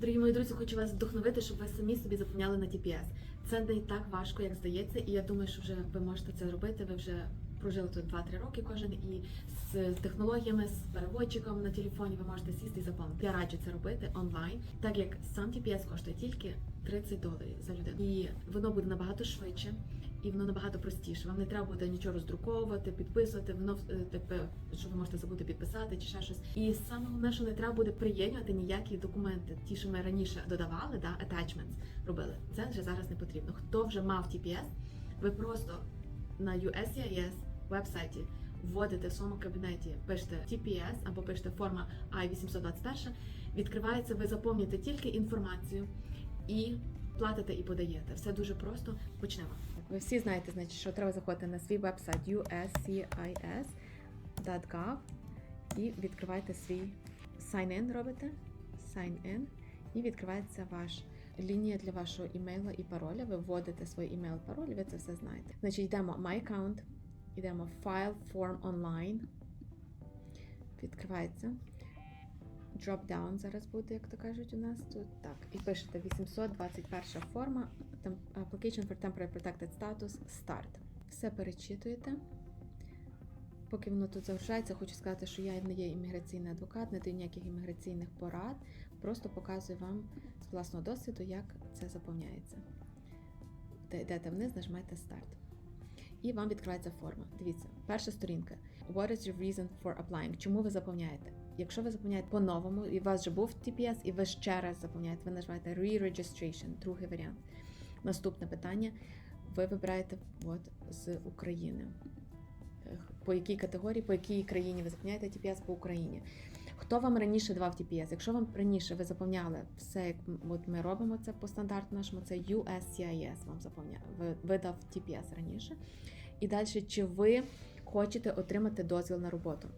Дорогі мої друзі, хочу вас вдохновити, щоб ви самі собі заповняли на TPS. Це не так важко, як здається, і я думаю, що вже ви можете це робити. Ви вже прожили тут 2-3 роки кожен, і з технологіями, з переводчиком на телефоні ви можете сісти і заповнити. Я раджу це робити онлайн, так як сам TPS коштує тільки 30 доларів за людину, і воно буде набагато швидше. І воно набагато простіше. Вам не треба буде нічого роздруковувати, підписувати. Воно е, тепер, що ви можете забути підписати чи ще щось. І саме головне, що не треба буде приєднувати ніякі документи. Ті, що ми раніше додавали, да, attachments робили. Це вже зараз не потрібно. Хто вже мав TPS, ви просто на USCIS вебсайті вводите в своєму кабінеті, пишете TPS або пишете форма I-821, відкривається, ви заповнюєте тільки інформацію і платите і подаєте. Все дуже просто. Почнемо. Ви всі знаєте, значить, що треба заходити на свій вебсайт uscis.gov і відкриваєте свій sign-in робите. Sign-in і відкривається ваш лінія для вашого імейла і пароля. Ви вводите свій імейл пароль, ви це все знаєте. Значить, йдемо My Account, йдемо File Form Online. Відкривається. Drop-down зараз буде, як то кажуть, у нас тут. Так, і пишете 821 форма, Application for Temporary Protected Status Start. Все перечитуєте. Поки воно тут загружається, хочу сказати, що я не є імміграційний адвокат, не даю ніяких імміграційних порад, просто показую вам з власного досвіду, як це заповняється. Йдете вниз, нажимаєте старт. І вам відкривається форма. Дивіться, перша сторінка. What is your reason for applying? Чому ви заповняєте? Якщо ви заповняєте по-новому, і у вас вже був TPS, і ви ще раз заповняєте, ви нажимаєте Re-registration, другий варіант. Наступне питання. Ви вибираєте от, з України. По якій категорії, по якій країні ви заповняєте TPS по Україні. Хто вам раніше давав TPS? Якщо вам раніше ви заповняли все, як ми робимо це по стандарту нашому, це USCIS вам заповняв, видав TPS раніше. І далі, чи ви хочете отримати дозвіл на роботу?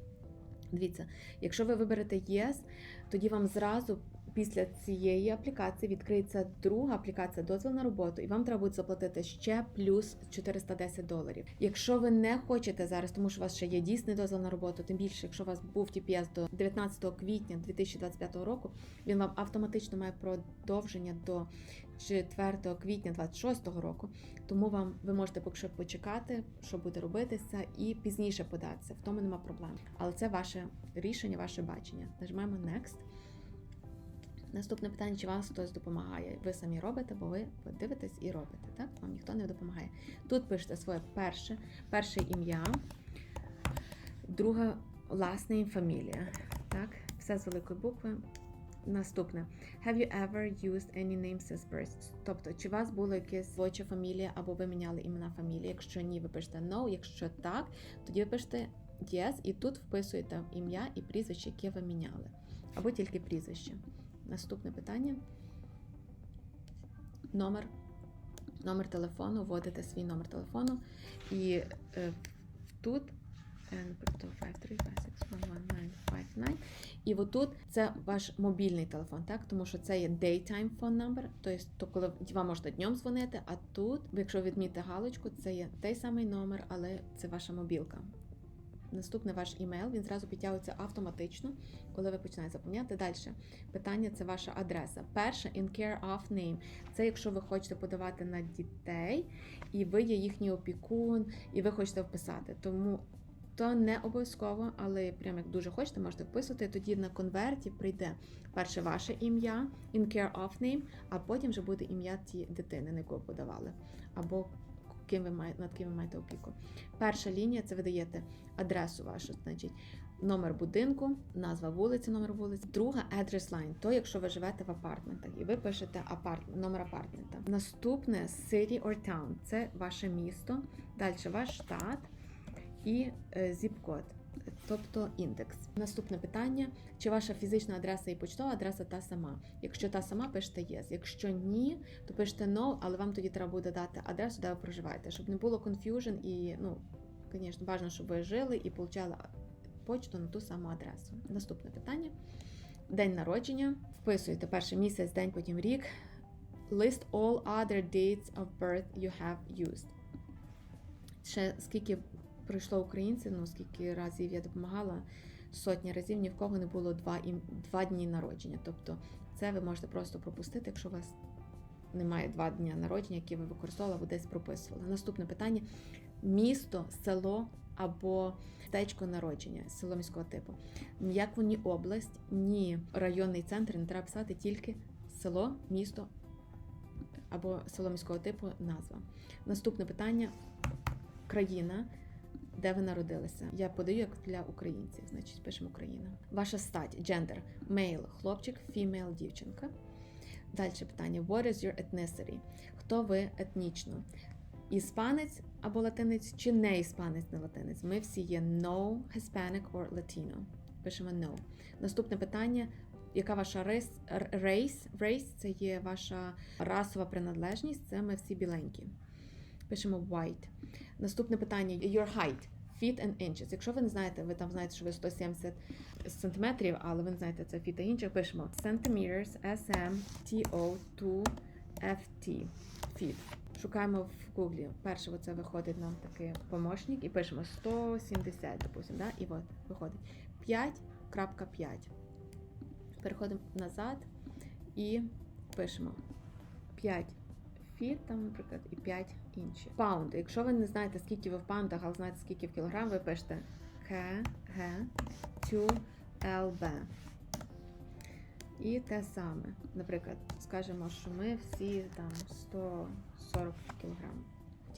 Дивіться, якщо ви виберете ЄС, тоді вам зразу після цієї аплікації відкриється друга аплікація дозвіл на роботу, і вам треба буде заплатити ще плюс 410 доларів. Якщо ви не хочете зараз, тому що у вас ще є дійсний дозвіл на роботу, тим більше, якщо у вас був TPS до 19 квітня 2025 року, він вам автоматично має продовження до 4 квітня 2026 року. Тому вам ви можете поки що почекати, що буде робитися, і пізніше податися. В тому нема проблем. Але це ваше рішення, ваше бачення. Нажмемо Next. Наступне питання: чи вам хтось допомагає? Ви самі робите, бо ви дивитесь і робите. Так? Вам ніхто не допомагає. Тут пишете своє перше, перше ім'я, друга власне фамілія. Так, все з великої букви. Наступне. Have you ever used any name since? Тобто, чи у вас було якесь злоча фамілія, або ви міняли імена фамілії? Якщо ні, ви пишете no, якщо так, тоді ви пишете yes, і тут вписуєте ім'я і прізвище, яке ви міняли. Або тільки прізвище. Наступне питання. Номер. Номер телефону, вводите свій номер телефону. І е, тут е, 535611959. І отут це ваш мобільний телефон, так? Тому що це є daytime phone number, тобто коли вам можна днем дзвонити, а тут, якщо відмітите галочку, це є той самий номер, але це ваша мобілка. Наступний ваш імейл, він зразу підтягується автоматично, коли ви починаєте заповняти. Далі питання це ваша адреса. Перше in care of name. Це якщо ви хочете подавати на дітей, і ви є їхній опікун, і ви хочете вписати. Тому то не обов'язково, але прям як дуже хочете, можете вписувати. Тоді на конверті прийде перше ваше ім'я, in care of name, а потім вже буде ім'я тієї дитини, на яку подавали, або ким ви маєте, над ким ви маєте опіку. Перша лінія це ви даєте адресу вашу, значить номер будинку, назва вулиці, номер вулиці. Друга address line, то якщо ви живете в апартментах, і ви пишете апарт, номер апартмента. Наступне city or town, це ваше місто, далі ваш штат і е, zip-код. Тобто індекс. Наступне питання: чи ваша фізична адреса і почтова адреса та сама? Якщо та сама, пишете yes. Якщо ні, то пишете no, але вам тоді треба буде дати адресу, де ви проживаєте, щоб не було confusion і, ну, звісно, бажано, щоб ви жили і получали почту на ту саму адресу. Наступне питання: день народження. Вписуєте перший місяць, день, потім рік. List all other dates of birth you have used. Ще скільки пройшло українців, ну скільки разів я допомагала, сотні разів ні в кого не було два, ім- два дні народження. Тобто Це ви можете просто пропустити, якщо у вас немає два дня народження, які ви використовували або десь прописували. Наступне питання: місто, село або містечко народження, село міського типу. Ніяк ні область, ні районний центр не треба писати тільки село, місто або село міського типу назва. Наступне питання: країна. Де ви народилися? Я подаю як для українців, значить пишемо Україна. Ваша стать, джендер, мейл, хлопчик, фімейл, дівчинка. Далі питання: What is your ethnicity? Хто ви етнічно? Іспанець або латинець, чи не іспанець, не латинець? Ми всі є no, Hispanic or Latino. Пишемо no. Наступне питання: яка ваша рейс? Рейс, рейс це є ваша расова приналежність, це ми всі біленькі. Пишемо white. Наступне питання: your height. Feet and inches. Якщо ви не знаєте, ви там знаєте, що ви 170 сантиметрів, але ви не знаєте, це feet and inches, пишемо centimeters, SM, TO, 2, FT, feet. Шукаємо в Гуглі. Перше, оце виходить нам такий помощник і пишемо 170, допустимо, да? і от виходить 5.5. Переходимо назад і пишемо 5 фіт, там, наприклад, і 5 інші. Паунд. Якщо ви не знаєте, скільки ви в паундах, але знаєте, скільки в кілограм, ви пишете К, Г, 2, ЛБ. І те саме. Наприклад, скажемо, що ми всі там 140 кілограм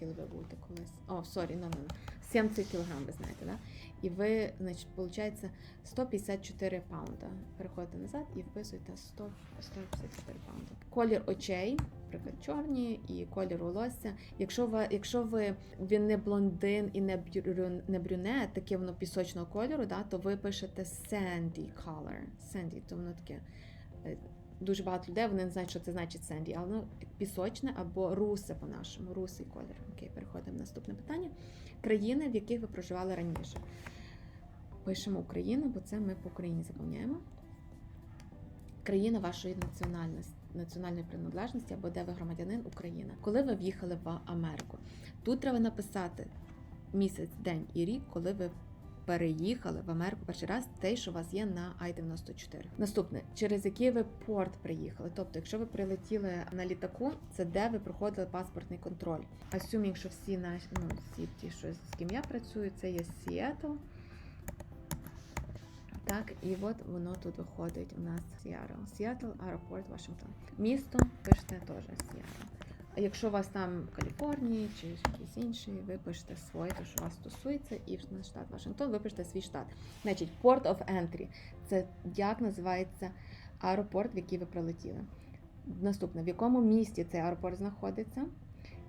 хотіли би бути колись. О, сорі, ну, ну, 70 кілограм, ви знаєте, да? І ви, значить, виходить 154 паунда. Переходите назад і вписуєте 100, 154 паунда. Колір очей, наприклад, чорні, і колір волосся. Якщо ви, якщо ви він не блондин і не брю, не брюнет, таке воно пісочного кольору, да, то ви пишете sandy color. Sandy, то воно таке. е, Дуже багато людей вони не знають, що це значить сенді, але воно пісочне або русе по-нашому, русий колір. Окей, переходимо на наступне питання. Країни, в яких ви проживали раніше. Пишемо Україну, бо це ми по Україні заповняємо. Країна вашої національності, національної приналежності або де ви громадянин Україна. Коли ви в'їхали в Америку, тут треба написати місяць, день і рік, коли ви переїхали в Америку перший раз, те, що у вас є на I-94. Наступне, через який ви порт приїхали. Тобто, якщо ви прилетіли на літаку, це де ви проходили паспортний контроль. Assuming, що всі наші, ну всі ті, що з ким я працюю, це є Сіетл. Так, і от воно тут виходить у нас Сіарл. Сіатл, аеропорт, Вашингтон. Місто пишете теж Сіарл. Якщо у вас там в Каліфорнії чи якийсь інший, ви пишете своє, то що вас стосується, і на штат Вашингтон, ви пишете свій штат. Значить, Port of Entry – це як називається аеропорт, в який ви прилетіли. Наступне, в якому місті цей аеропорт знаходиться.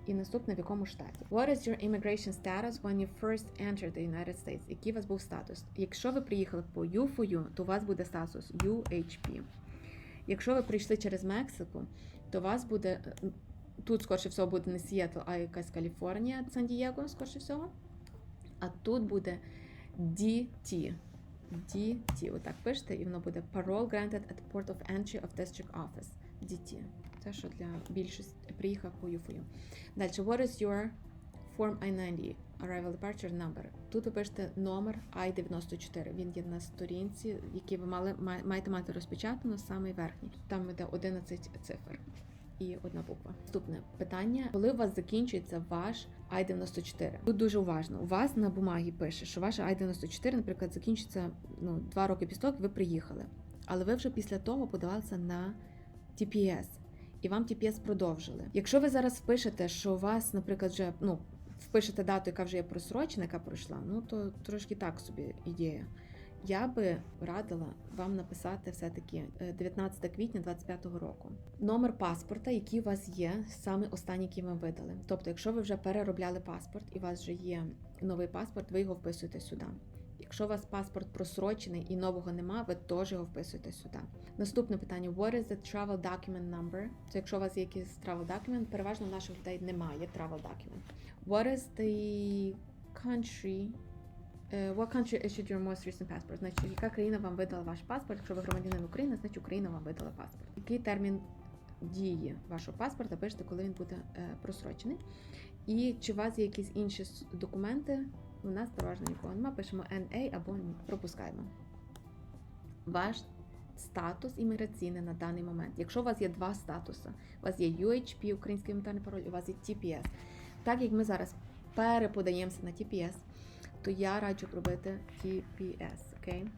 І наступне в якому штаті. What is your immigration status when you first entered the United States? Який у вас був статус? Якщо ви приїхали по U4U, то у вас буде статус UHP. Якщо ви прийшли через Мексику, то у вас буде тут, скорше всього, буде не Сіетл, а якась Каліфорнія, Сан-Дієго, скорше всього. А тут буде DT. DT. Отак пишете, і воно буде Parole granted at port of entry of district office. DT. Це що для більшості приїхав по UFU. Далі, what is your Form I-90 Arrival Departure Number? Тут ви пишете номер I-94. Він є на сторінці, який ви мали, маєте мати розпечатано, самий верхній. Там йде 11 цифр і одна буква. Наступне питання: коли у вас закінчується ваш I-94? Тут дуже уважно. У вас на бумагі пише, що ваш I-94, наприклад, закінчиться ну, два роки після того, як ви приїхали. Але ви вже після того подавалися на TPS і вам TPS продовжили. Якщо ви зараз впишете, що у вас, наприклад, вже ну впишете дату, яка вже є просрочена, яка пройшла, ну то трошки так собі ідея. Я би радила вам написати все-таки 19 квітня 25-го року. Номер паспорта, який у вас є, саме останній, який ми видали. Тобто, якщо ви вже переробляли паспорт і у вас вже є новий паспорт, ви його вписуєте сюди. Якщо у вас паспорт просрочений і нового нема, ви теж його вписуєте сюди. Наступне питання: What is the travel document number? Це якщо у вас є якийсь travel document, переважно в наших людей немає travel document. What is the country? Uh, what country issued your most recent passport? Значить, яка країна вам видала ваш паспорт? Якщо ви громадянин України, значить Україна вам видала паспорт. Який термін дії вашого паспорта? Пишете, коли він буде е, просрочений. І чи у вас є якісь інші документи? У нас переважно нікого немає. Пишемо NA або пропускаємо. Ваш статус імміграційний на даний момент. Якщо у вас є два статуси, у вас є UHP, український гуманітарний пароль, у вас є TPS. Так як ми зараз переподаємося на TPS, то я раджу робити TPS, окей?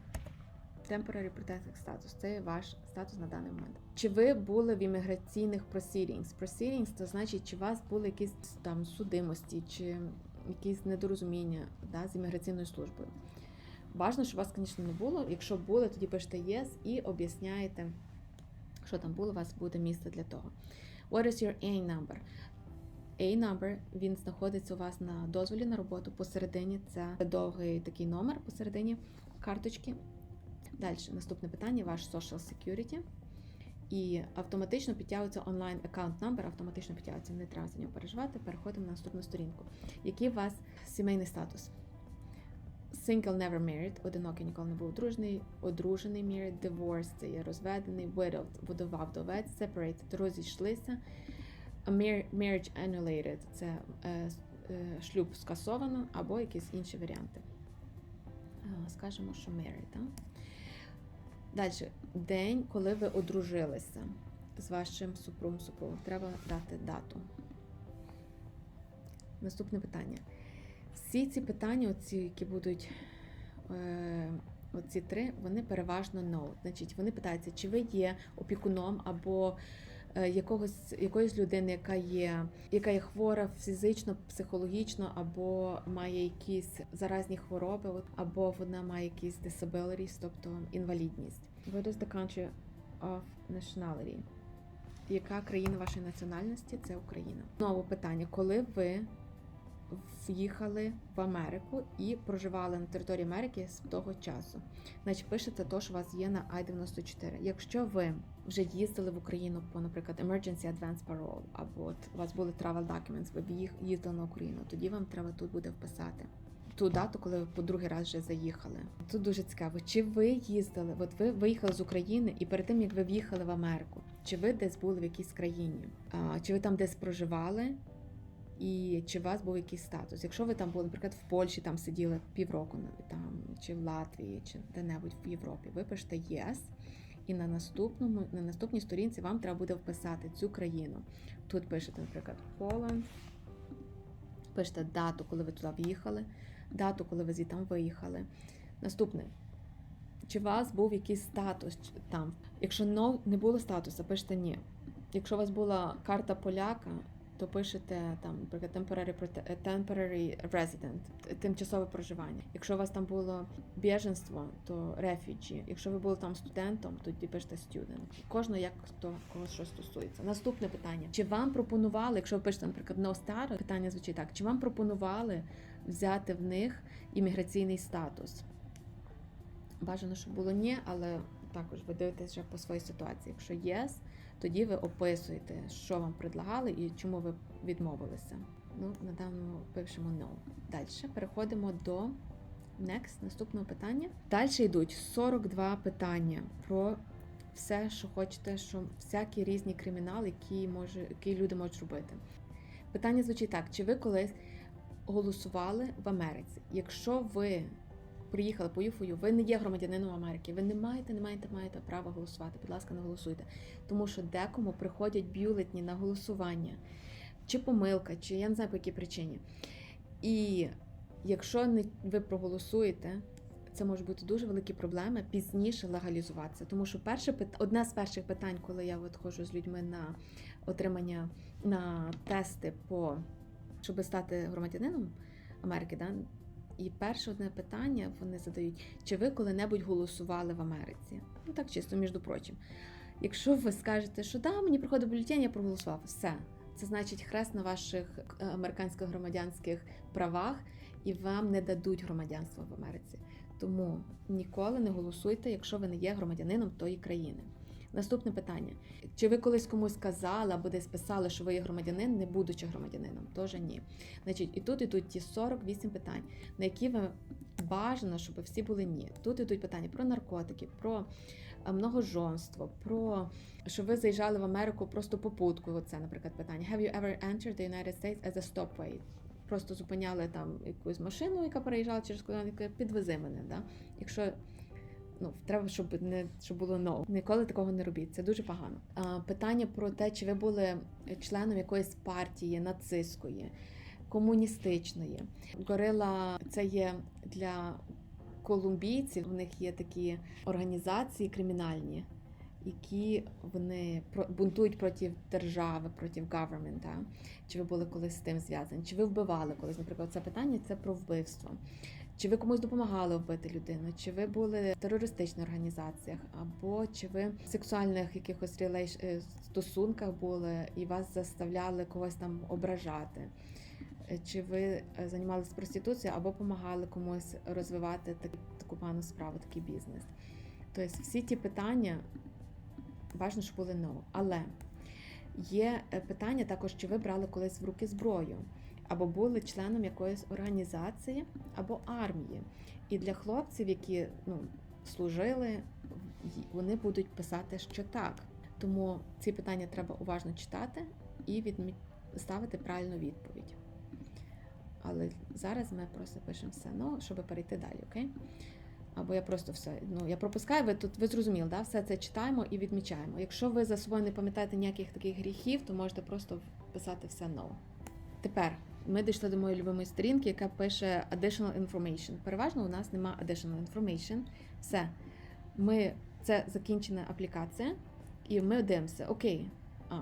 Temporary Protected Status. Це ваш статус на даний момент. Чи ви були в імміграційних proceedings? Proceedings – це значить, чи у вас були якісь там судимості, чи якісь недорозуміння да, з імміграційною службою. Важно, щоб вас, звісно, не було. Якщо були, тоді пишете yes і об'ясняєте, що там було, у вас буде місце для того. What is your A number? A number, він знаходиться у вас на дозволі на роботу. Посередині це довгий такий номер посередині карточки. Далі, наступне питання: ваш Social Security. І автоматично підтягується онлайн аккаунт number, автоматично підтягується, не треба за нього переживати. Переходимо на наступну сторінку. Який у вас сімейний статус? Single never married, одинокий ніколи не був одружений, одружений married, divorced – це є розведений, widowed – вдова, вдовець, separated – розійшлися, marriage annullated – це е, е, шлюб скасовано або якісь інші варіанти. Е, Скажемо, що married, так? Далі, день, коли ви одружилися з вашим супругом супругом. Треба дати дату. Наступне питання. Всі ці питання, оці, які будуть е, оці три, вони переважно no. Значить, вони питаються, чи ви є опікуном або якогось, якоїсь людини, яка є, яка є хвора фізично, психологічно, або має якісь заразні хвороби, або вона має якісь disabilities, тобто інвалідність. What is the country of nationality? Яка країна вашої національності? Це Україна. Знову питання, коли ви в'їхали в Америку і проживали на території Америки з того часу. Значить, пишете то, що у вас є на I-94. Якщо ви вже їздили в Україну по, наприклад, Emergency Advance Parole, або от у вас були travel documents, ви їздили на Україну, тоді вам треба тут буде вписати. Ту дату, коли ви по другий раз вже заїхали. Тут дуже цікаво, чи ви їздили, от ви виїхали з України, і перед тим як ви в'їхали в Америку, чи ви десь були в якійсь країні, а, чи ви там десь проживали, і чи у вас був якийсь статус. Якщо ви там були, наприклад, в Польщі там сиділи півроку там, чи в Латвії, чи де-небудь в Європі, ви пишете Yes, і на наступному, на наступній сторінці вам треба буде вписати цю країну. Тут пишете, наприклад, Poland, пишете дату, коли ви туди в'їхали, дату, коли ви звідти виїхали. Наступне. Чи у вас був якийсь статус там? Якщо не було статусу, пишете ні. Якщо у вас була карта поляка, то пишете там, наприклад, temporary, temporary resident, тимчасове проживання. Якщо у вас там було біженство, то refugee. Якщо ви були там студентом, то тоді пишете student. Кожного як хто кого що стосується. Наступне питання: чи вам пропонували, якщо ви пишете, наприклад, no star, питання звучить так: чи вам пропонували взяти в них імміграційний статус? Бажано, щоб було ні, але також ви дивитесь вже по своїй ситуації. Якщо yes, тоді ви описуєте, що вам предлагали і чому ви відмовилися. Ну, недавно пишемо no. Далі переходимо до next, наступного питання. Далі йдуть 42 питання про все, що хочете, що всякі різні кримінали, які, може, які люди можуть робити. Питання звучить так: чи ви колись голосували в Америці? Якщо ви приїхали по ЮФОЮ, ви не є громадянином Америки, ви не маєте, не маєте, маєте права голосувати. Будь ласка, не голосуйте. Тому що декому приходять бюлетні на голосування, чи помилка, чи я не знаю по якій причині. І якщо не ви проголосуєте, це може бути дуже великі проблеми пізніше легалізуватися. Тому що перше одне з перших питань, коли я от з людьми на отримання на тести по щоб стати громадянином Америки, да? І перше одне питання вони задають: чи ви коли-небудь голосували в Америці? Ну так чисто, між прочим. Якщо ви скажете, що да, мені приходить бюлетень, я проголосував, все. Це значить хрест на ваших е, американських громадянських правах, і вам не дадуть громадянство в Америці. Тому ніколи не голосуйте, якщо ви не є громадянином тої країни. Наступне питання: чи ви колись комусь сказали або десь писали, що ви є громадянин, не будучи громадянином? Теж ні. Значить, і тут ідуть ті 48 питань, на які ви бажано, щоб всі були ні. Тут ідуть питання про наркотики, про е, многожонство, про що ви заїжджали в Америку просто попуткою. Оце, наприклад, питання. Have you ever entered the United States as a stopway? Просто зупиняли там якусь машину, яка переїжджала через кордон, підвези мене. Да? Якщо Ну, треба, щоб не щоб було no. Ніколи такого не робіть. Це дуже погано. А, питання про те, чи ви були членом якоїсь партії нацистської, комуністичної. Горила це є для колумбійців. У них є такі організації кримінальні, які вони бунтують проти держави, проти government. Чи ви були колись з тим зв'язані? Чи ви вбивали колись? Наприклад, це питання це про вбивство. Чи ви комусь допомагали вбити людину? Чи ви були в терористичних організаціях, або чи ви в сексуальних якихось релейш... е, стосунках були і вас заставляли когось там ображати? Е, Чи ви е, займалися проституцією або допомагали комусь розвивати так- таку пану справу, такий бізнес? Тобто всі ті питання бажано, щоб були no. Але є питання також, чи ви брали колись в руки зброю, або були членом якоїсь організації або армії. І для хлопців, які ну, служили, вони будуть писати, що так. Тому ці питання треба уважно читати і відмі... ставити правильну відповідь. Але зараз ми просто пишемо все ну, щоб перейти далі, окей? Або я просто все. Ну я пропускаю, ви тут ви зрозуміли, да? все це читаємо і відмічаємо. Якщо ви за собою не пам'ятаєте ніяких таких гріхів, то можете просто писати все no. Тепер ми дійшли до моєї любимої сторінки, яка пише additional information. Переважно у нас нема additional information. Все. Ми, це закінчена аплікація, і ми дивимося, окей, а,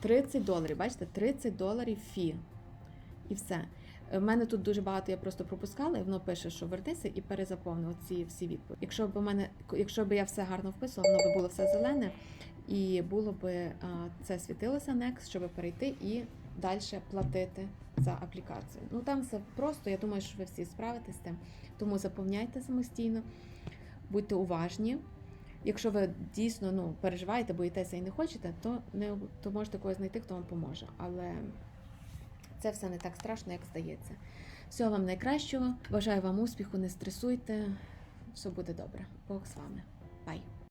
30 доларів, бачите, 30 доларів фі. І все. У мене тут дуже багато я просто пропускала, і воно пише, що вернися і перезаповни ці всі відповіді. Якщо б у мене, якщо б я все гарно вписувала, воно б було все зелене, і було б це світилося Next, щоб перейти і далі платити за аплікацію. Ну там все просто. Я думаю, що ви всі справитесь з тим. Тому заповняйте самостійно, будьте уважні. Якщо ви дійсно ну, переживаєте, боїтеся і не хочете, то не то можете когось знайти, хто вам поможе. Але це все не так страшно, як здається. Всього вам найкращого. Бажаю вам успіху, не стресуйте. Все буде добре. Бог з вами. Бай!